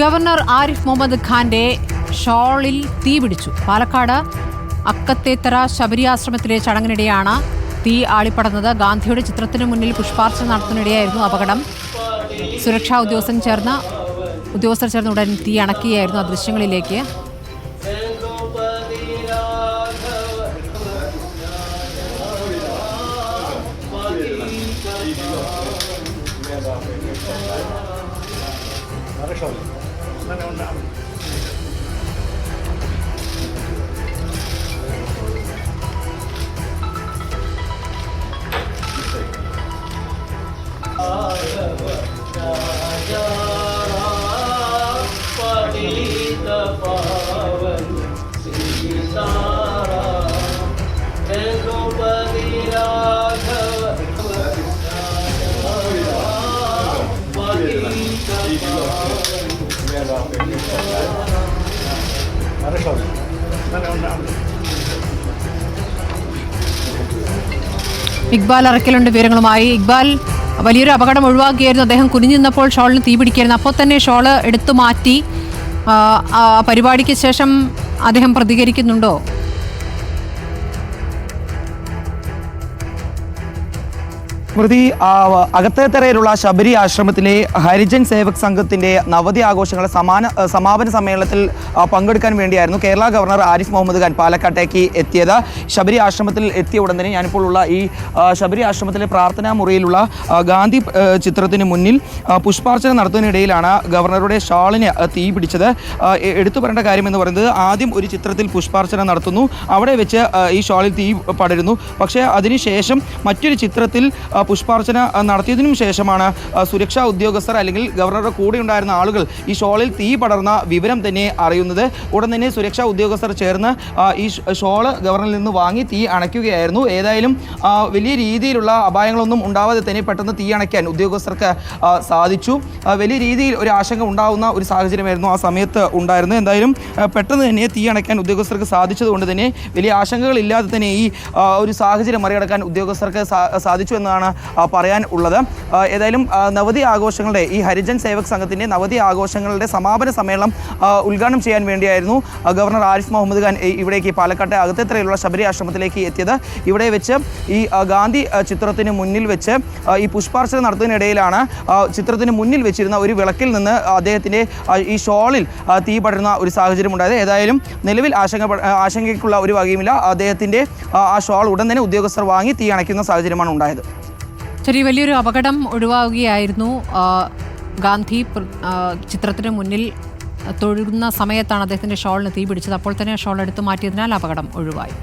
Governor Arif Muhammad ഖാന്റെ ഷോളിൽ തീപിടിച്ചു പാലക്കാട് അക്കത്തേത്തറ ശബരി ആശ്രമത്തിലെ ചടങ്ങിനിടെയാണ് തീ ആളിപ്പടർന്നത്. ഗാന്ധിയുടെ ചിത്രത്തിന് മുന്നിൽ പുഷ്പാർച്ചന നടത്തുന്നതിനിടെയായിരുന്നു അപകടം. സുരക്ഷാ ഉദ്യോഗസ്ഥൻ ചേർന്ന് ഉദ്യോഗസ്ഥർ ചേർന്ന് ഉടൻ തീ അണക്കുകയായിരുന്നു ആ ദൃശ്യങ്ങളിലേക്ക്. Marek Szolek. ഇക്ബാൽ അറക്കലുണ്ട് വിവരങ്ങളുമായി. ഇക്ബാൽ വലിയൊരു അപകടം ഒഴിവാക്കിയായിരുന്നു. അദ്ദേഹം കുനിഞ്ഞു നിന്നപ്പോൾ ഷോളിന് തീ പിടിക്കായിരുന്നു. അപ്പോൾ തന്നെ ഷോൾ എടുത്തു മാറ്റി. പരിപാടിക്ക് ശേഷം അദ്ദേഹം പ്രതികരിക്കുന്നുണ്ടോ? സ്മൃതി അകത്തേത്തറയിലുള്ള ശബരി ആശ്രമത്തിലെ ഹരിജൻ സേവക് സംഘത്തിന്റെ നവതി ആഘോഷങ്ങളെ സമാന സമാപന സമ്മേളനത്തിൽ പങ്കെടുക്കാൻ വേണ്ടിയായിരുന്നു കേരള ഗവർണർ ആരിഫ് മുഹമ്മദ് ഖാൻ പാലക്കാട്ടേക്ക് എത്തിയത്. ശബരി ആശ്രമത്തിൽ എത്തിയ ഉടൻ തന്നെ ഞാനിപ്പോൾ ഉള്ള ഈ ശബരി ആശ്രമത്തിലെ പ്രാർത്ഥനാ മുറിയിലുള്ള ഗാന്ധി ചിത്രത്തിന് മുന്നിൽ പുഷ്പാർച്ചന നടത്തുന്നതിനിടയിലാണ് ഗവർണറുടെ ഷാളിന് തീ പിടിച്ചത്. എടുത്തു പറയേണ്ട കാര്യം എന്ന് പറയുന്നത് ആദ്യം ഒരു ചിത്രത്തിൽ പുഷ്പാർച്ചന നടത്തുന്നു. അവിടെ വെച്ച് ഈ ഷാളിൽ തീ പടരുന്നു. പക്ഷേ അതിനുശേഷം മറ്റൊരു ചിത്രത്തിൽ പുഷ്പാർച്ചന നടത്തിയതിനും ശേഷമാണ് സുരക്ഷാ ഉദ്യോഗസ്ഥർ അല്ലെങ്കിൽ ഗവർണറുടെ കൂടെ ഉണ്ടായിരുന്ന ആളുകൾ ഈ ഷോളിൽ തീ പടർന്ന വിവരം തന്നെ അറിയുന്നത്. ഉടൻ തന്നെ സുരക്ഷാ ഉദ്യോഗസ്ഥർ ചേർന്ന് ഈ ഷോൾ ഗവർണറിൽ നിന്ന് വാങ്ങി തീ അണയ്ക്കുകയായിരുന്നു. ഏതായാലും വലിയ രീതിയിലുള്ള അപായങ്ങളൊന്നും ഉണ്ടാവാതെ തന്നെ പെട്ടെന്ന് തീ അണയ്ക്കാൻ ഉദ്യോഗസ്ഥർക്ക് സാധിച്ചു. വലിയ രീതിയിൽ ഒരു ആശങ്ക ഉണ്ടാവുന്ന ഒരു സാഹചര്യമായിരുന്നു ആ സമയത്ത് ഉണ്ടായിരുന്നത്. എന്തായാലും പെട്ടെന്ന് തന്നെ തീ അണയ്ക്കാൻ ഉദ്യോഗസ്ഥർക്ക് സാധിച്ചതുകൊണ്ട് തന്നെ വലിയ ആശങ്കകളില്ലാതെ തന്നെ ഈ ഒരു സാഹചര്യം മറികടക്കാൻ ഉദ്യോഗസ്ഥർക്ക് സാധിച്ചു എന്നാണ് ആ, പറയാൻ ഉള്ളത്. ഏതായാലും നവതി ആഘോഷങ്ങളുടെ ഈ ഹരിജൻ സേവക് സംഘത്തിന്റെ നവതി ആഘോഷങ്ങളുടെ സമാപന സമ്മേളനം ഉദ്ഘാടനം ചെയ്യാൻ വേണ്ടിയായിരുന്നു ഗവർണർ ആരിഫ് മുഹമ്മദ് ഖാൻ ഇവിടേക്ക് പാലക്കാട്ടെ അകത്തേത്തറയിലുള്ള ശബരി ആശ്രമത്തിലേക്ക് എത്തിയത്. ഇവിടെ വെച്ച് ഈ ഗാന്ധി ചിത്രത്തിന് മുന്നിൽ വെച്ച് ഈ പുഷ്പാർച്ചന നടത്തുന്നതിനിടയിലാണ് ചിത്രത്തിന് മുന്നിൽ വെച്ചിരുന്ന ഒരു വിളക്കിൽ നിന്ന് അദ്ദേഹത്തിന്റെ ഈ ഷോളിൽ തീ പടരുന്ന ഒരു സാഹചര്യം ഉണ്ടായത്. ഏതായാലും നിലവിൽ ആശങ്ക ആശങ്കയ്ക്കുള്ള ഒരു വകയുമില്ല. അദ്ദേഹത്തിന്റെ ആ ഷോൾ ഉടൻ തന്നെ ഉദ്യോഗസ്ഥർ വാങ്ങി തീ അണയ്ക്കുന്ന സാഹചര്യമാണ് ഉണ്ടായത്. ശരി വലിയൊരു അപകടം ഒഴിവാകുകയായിരുന്നു ഗാന്ധി ചിത്രത്തിന് മുന്നിൽ തൊഴുന്ന സമയത്താണ് അദ്ദേഹത്തിന്റെ ഷോളിന് തീ പിടിച്ചത് അപ്പോൾ തന്നെ ഷോൾ എടുത്തു മാറ്റിയതിനാൽ അപകടം ഒഴിവായി.